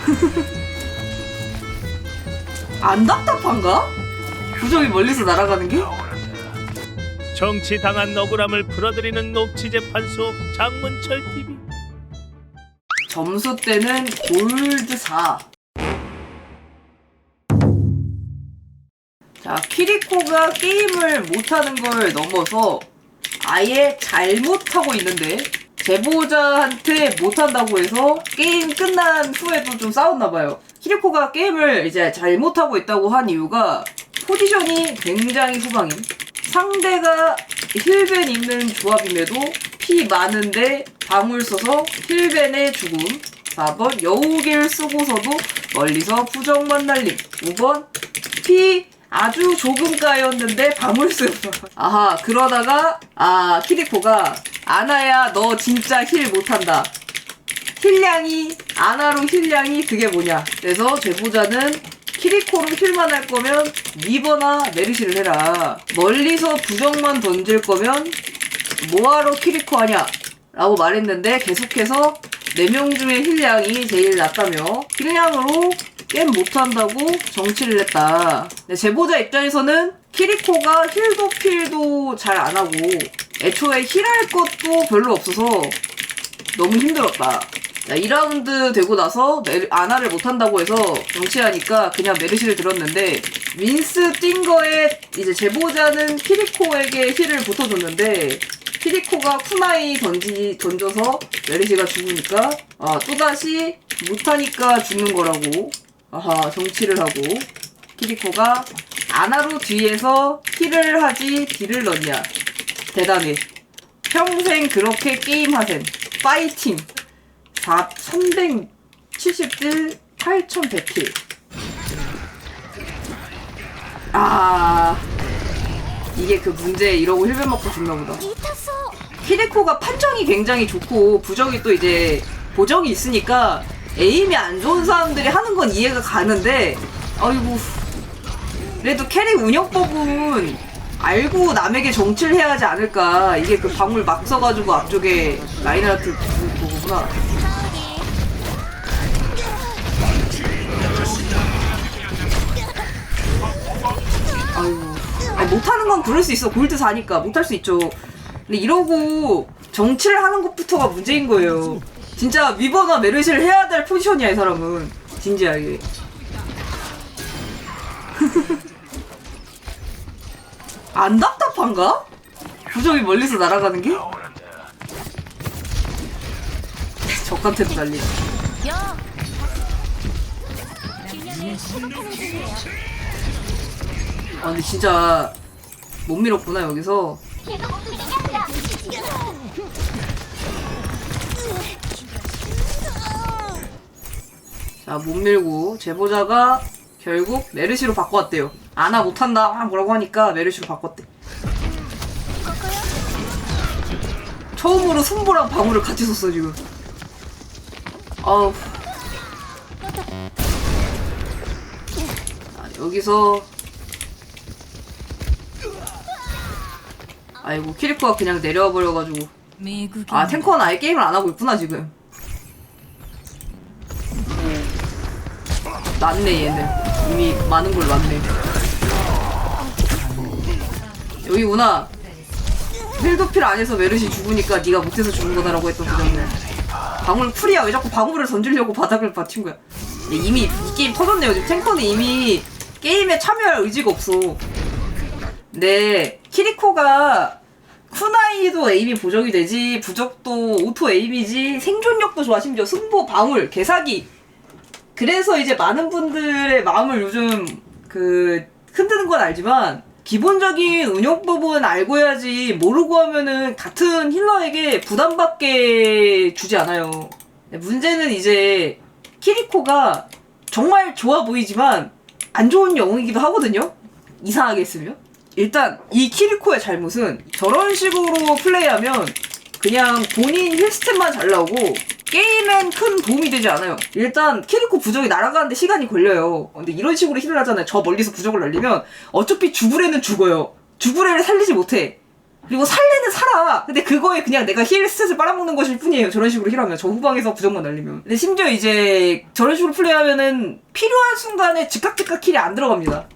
안 답답한가? 부적이 멀리서 날아가는 게? 정치 당한 억울함을 풀어드리는 녹취 재판소 장문철 TV. 점수 때는 골드 4. 자, 키리코가 게임을 못하는 걸 넘어서 아예 잘못하고 있는데 제보자한테 못한다고 해서 게임 끝난 후에도 좀 싸웠나봐요. 키리코가 게임을 이제 잘못하고 있다고 한 이유가 포지션이 굉장히 후방임. 상대가 힐벤 있는 조합임에도 피 많은데 방울 써서 힐벤의 죽음 4번 여우길 쓰고서도 멀리서 부정만 날림 5번 피 아주 조금 까였는데 방울 쓰고 아하 그러다가 아 키리코가 아나야 너 진짜 힐 못한다. 힐량이 아나로 힐량이 그게 뭐냐. 그래서 제보자는 키리코로 힐만 할 거면 리버나 메르시를 해라. 멀리서 부정만 던질 거면 뭐하러 키리코 하냐. 라고 말했는데 계속해서 4명 중에 힐량이 제일 낮다며 힐량으로 게임 못한다고 정치를 했다. 제보자 입장에서는 키리코가 힐도 필도 잘 안 하고 애초에 힐할 것도 별로 없어서 너무 힘들었다. 자, 2라운드 되고 나서 아나를 못한다고 해서 정치하니까 그냥 메르시를 들었는데 윈스 뛴 거에 이제 제보자는 키리코에게 힐을 붙어줬는데 키리코가 쿠나이 던지, 던져서 메르시가 죽으니까 아, 또다시 못하니까 죽는 거라고 아하 정치를 하고 키리코가 아나로 뒤에서 힐을 하지 딜을 넣냐 대단해. 평생 그렇게 게임하셈 파이팅. 4, 370딜 8100킬. 아 이게 그 문제 이러고 힐벤 먹고 죽나 보다. 키리코가 판정이 굉장히 좋고 부정이 또 이제 보정이 있으니까 에임이 안 좋은 사람들이 하는 건 이해가 가는데 아이고. 그래도 캐릭 운영법은 알고 남에게 정치를 해야 하지 않을까. 이게 그 방울 막 써가지고 앞쪽에 라인하트 그거구나. 아이고 아니, 못하는 건 그럴 수 있어. 골드 4니까. 못할 수 있죠. 근데 이러고 정치를 하는 것부터가 문제인 거예요. 진짜 위버나 메르시를 해야 될 포지션이야 이 사람은. 진지하게 안 답답한가? 부적이 멀리서 날아가는 게? 적한테도 날리네 아 근데 진짜 못 밀었구나 여기서 자 못 밀고 제보자가 결국 메르시로 바꿔왔대요 아나 못한다. 아, 뭐라고 하니까 메르시로 바꿨대. 처음으로 순보랑 방울을 같이 썼어 지금. 아우. 자, 여기서. 아이고 키리코가 그냥 내려와 버려가지고. 아 탱커는 아예 게임을 안 하고 있구나 지금 낫네 얘는. 이미 많은 걸 낫네. 여기구나. 힐도필 안에서 메르시 죽으니까 네가 못해서 죽은 거다라고 했던 부정네 방울 풀이야. 왜 자꾸 방울을 던지려고 바닥을 받친 거야? 이미 이 게임 터졌네요. 지금 탱커는 이미 게임에 참여할 의지가 없어. 근데 키리코가 쿠나이도 에임이 보정이 되지 부적도 오토 에임이지 생존력도 좋아. 심지어 승보 방울 개사기 그래서 이제 많은 분들의 마음을 요즘 그 흔드는 건 알지만 기본적인 운영법은 알고 해야지 모르고 하면은 같은 힐러에게 부담받게 주지 않아요. 문제는 이제 키리코가 정말 좋아 보이지만 안 좋은 영웅이기도 하거든요. 이상하게 쓰면 일단 이 키리코의 잘못은 저런 식으로 플레이하면 그냥 본인 힐스텝만 잘 나오고 게임엔 큰 도움이 되지 않아요. 일단 키리코 부적이 날아가는데 시간이 걸려요. 근데 이런 식으로 힐을 하잖아요. 저 멀리서 부적을 날리면 어차피 애는 죽어요. 애를 살리지 못해. 그리고 살래는 살아. 근데 그거에 그냥 내가 힐 스탯을 빨아먹는 것일 뿐이에요. 저런 식으로 힐하면. 저 후방에서 부정만 날리면. 근데 심지어 이제 저런 식으로 플레이하면은 필요한 순간에 즉각 즉각 킬이 안 들어갑니다.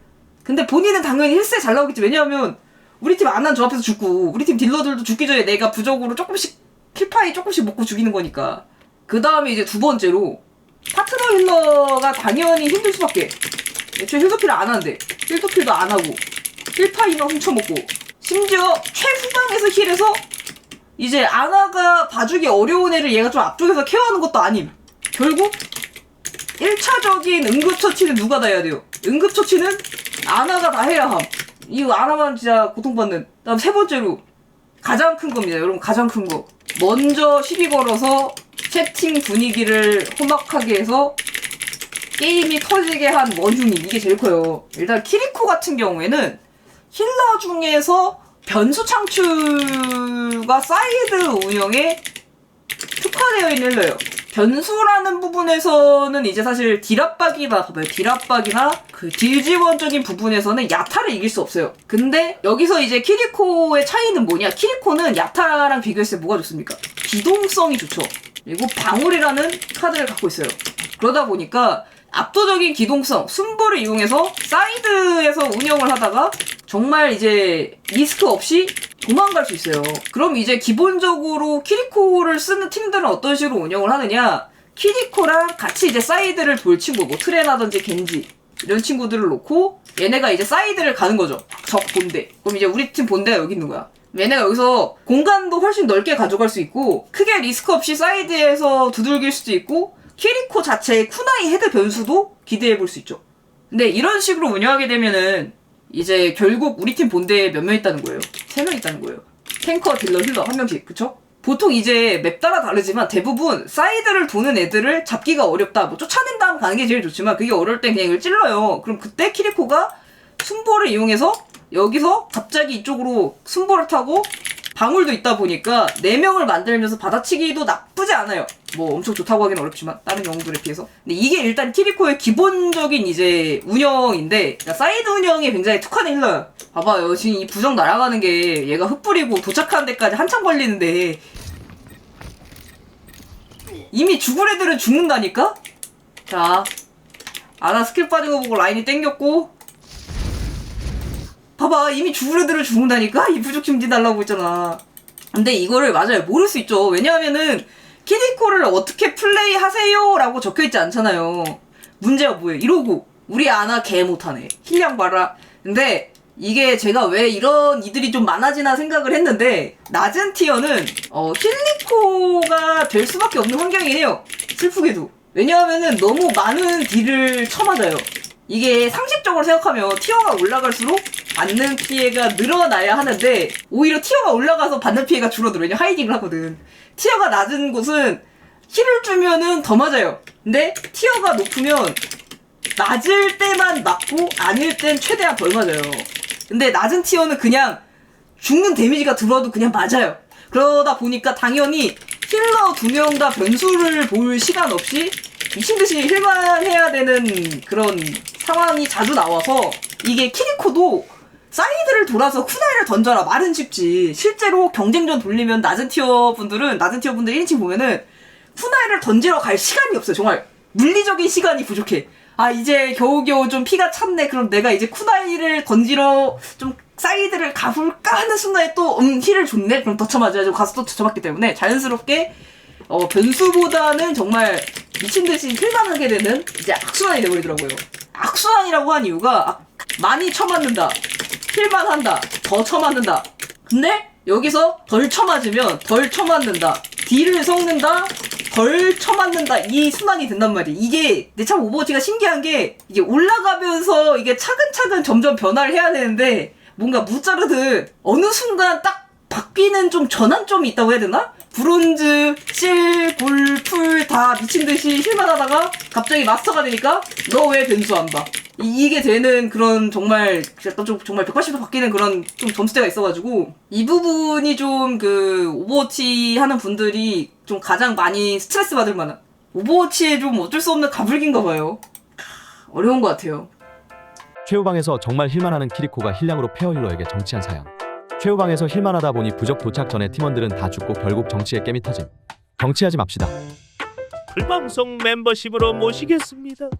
근데 본인은 당연히 힐스에 잘 나오겠지. 왜냐하면 우리 팀 안한 저 앞에서 죽고 우리 팀 딜러들도 죽기 전에 내가 부적으로 조금씩 킬파이 조금씩 먹고 죽이는 거니까. 그 다음에 이제 두 번째로 파트너 힐러가 당연히 힘들 수밖에. 애초에 힐도필을 안 하는데 힐도필도 안 하고 힐파이만 훔쳐먹고. 심지어 최후방에서 힐해서 이제 아나가 봐주기 어려운 애를 얘가 좀 앞쪽에서 케어하는 것도 아님. 결국 1차적인 응급처치는 누가 다 해야 돼요? 응급처치는 아나가 다 해야 함 이거 아나만 진짜 고통받는 다음 세 번째로 가장 큰 겁니다 여러분 가장 큰 거 먼저 시비 걸어서 채팅 분위기를 험악하게 해서 게임이 터지게 한 원흉이 이게 제일 커요. 일단 키리코 같은 경우에는 힐러 중에서 변수 창출과 사이드 운영에 특화되어 있는 힐러예요. 변수라는 부분에서는 이제 사실 딜압박이나 봐봐요. 딜압박이나 그 딜지원적인 부분에서는 야타를 이길 수 없어요. 근데 여기서 이제 키리코의 차이는 뭐냐? 키리코는 야타랑 비교했을 때 뭐가 좋습니까? 기동성이 좋죠. 그리고 방울이라는 카드를 갖고 있어요. 그러다 보니까 압도적인 기동성, 순보를 이용해서 사이드에서 운영을 하다가 정말 이제 리스크 없이 도망갈 수 있어요. 그럼 이제 기본적으로 키리코를 쓰는 팀들은 어떤 식으로 운영을 하느냐? 키리코랑 같이 이제 사이드를 돌 친구, 뭐 트레라든지 겐지 이런 친구들을 놓고 얘네가 이제 사이드를 가는 거죠. 적 본대. 그럼 이제 우리 팀 본대가 여기 있는 거야. 얘네가 여기서 공간도 훨씬 넓게 가져갈 수 있고 크게 리스크 없이 사이드에서 두들길 수도 있고 키리코 자체의 쿠나이 헤드 변수도 기대해 볼 수 있죠. 근데 이런 식으로 운영하게 되면은 이제 결국 우리 팀 본대에 몇 명 있다는 거예요. 세 명 있다는 거예요. 탱커, 딜러, 힐러 한 명씩. 그쵸? 보통 이제 맵 따라 다르지만 대부분 사이드를 도는 애들을 잡기가 어렵다. 뭐 쫓아낸 다음 가는 게 제일 좋지만 그게 어려울 땐 그냥 이걸 찔러요. 그럼 그때 키리코가 순보를 이용해서 여기서 갑자기 이쪽으로 순보를 타고 방울도 있다 보니까 4명을 만들면서 받아치기도 나쁘지 않아요. 뭐 엄청 좋다고 하기는 어렵지만 다른 영웅들에 비해서. 근데 이게 일단 키리코의 기본적인 이제 운영인데 그러니까 사이드 운영에 굉장히 특화된 힐러야. 봐봐요. 지금 이 부정 날아가는 게 얘가 흙 뿌리고 도착하는 데까지 한참 걸리는데 이미 죽을 애들은 죽는다니까? 자, 아나 스킬 빠진 거 보고 라인이 땡겼고 봐봐. 이미 죽을 애들을 죽는다니까? 이 부족 힘지 달라고 했잖아. 근데 이거를 맞아요. 모를 수 있죠. 왜냐하면은 키리코를 어떻게 플레이 하세요? 라고 적혀있지 않잖아요. 문제가 뭐예요? 이러고. 우리 아나 개 못하네. 힐량 봐라. 근데 이게 제가 왜 이런 이들이 좀 많아지나 생각을 했는데 낮은 티어는 어, 힐리코가 될 수밖에 없는 환경이긴 해요. 슬프게도. 왜냐하면은 너무 많은 딜을 쳐맞아요 이게 상식적으로 생각하면 티어가 올라갈수록 받는 피해가 늘어나야 하는데 오히려 티어가 올라가서 받는 피해가 줄어들어. 왜냐 하이딩을 하거든. 티어가 낮은 곳은 힐을 주면은 더 맞아요. 근데 티어가 높으면 낮을 때만 맞고 아닐 땐 최대한 덜 맞아요. 근데 낮은 티어는 그냥 죽는 데미지가 들어도 그냥 맞아요. 그러다 보니까 당연히 힐러 두 명 다 변수를 볼 시간 없이 미친듯이 힐만 해야 되는 그런 상황이 자주 나와서 이게 키리코도 사이드를 돌아서 쿠나이를 던져라 말은 쉽지. 실제로 경쟁전 돌리면 낮은 티어 분들은 낮은 티어 분들 1인칭 보면은 쿠나이를 던지러 갈 시간이 없어요. 정말 물리적인 시간이 부족해. 아 이제 겨우겨우 좀 피가 찼네. 그럼 내가 이제 쿠나이를 던지러 좀 사이드를 가볼까 하는 순간에 또 음 힐을 줬네. 그럼 더 쳐맞아야죠 가서 또 쳐맞기 때문에 자연스럽게 어 변수보다는 정말 미친 듯이 힐만 하게 되는 이제 악순환이 돼버리더라고요 악순환이라고 한 이유가 아, 많이 쳐맞는다. 힐만 한다. 더 쳐맞는다. 근데 여기서 덜 쳐맞으면 덜 쳐맞는다. 딜을 섞는다. 덜 쳐맞는다. 이 순환이 된단 말이야. 이게 내참 오버워치가 신기한 게 이게 올라가면서 이게 차근차근 점점 변화를 해야 되는데 뭔가 무자르듯 어느 순간 딱 바뀌는 좀 전환점이 있다고 해야 되나? 브론즈, 실, 골, 풀 다 미친 듯이 힐만 하다가 갑자기 마스터가 되니까 너 왜 변수 안 봐? 이- 이게 되는 그런 정말 약간 좀 정말 180도 바뀌는 그런 좀 점수대가 있어가지고 이 부분이 좀 그 오버워치 하는 분들이 좀 가장 많이 스트레스 받을 만한 오버워치에 좀 어쩔 수 없는 가불기인가 봐요. 어려운 것 같아요. 최후방에서 정말 힐만하는 키리코가 힐량으로 페어 힐러에게 정치한 사연. 최후방에서 힐만 하다 보니 부적 도착 전에 팀원들은 다 죽고 결국 정치에 깨미 터짐. 정치하지 맙시다. 불방송 멤버십으로 모시겠습니다.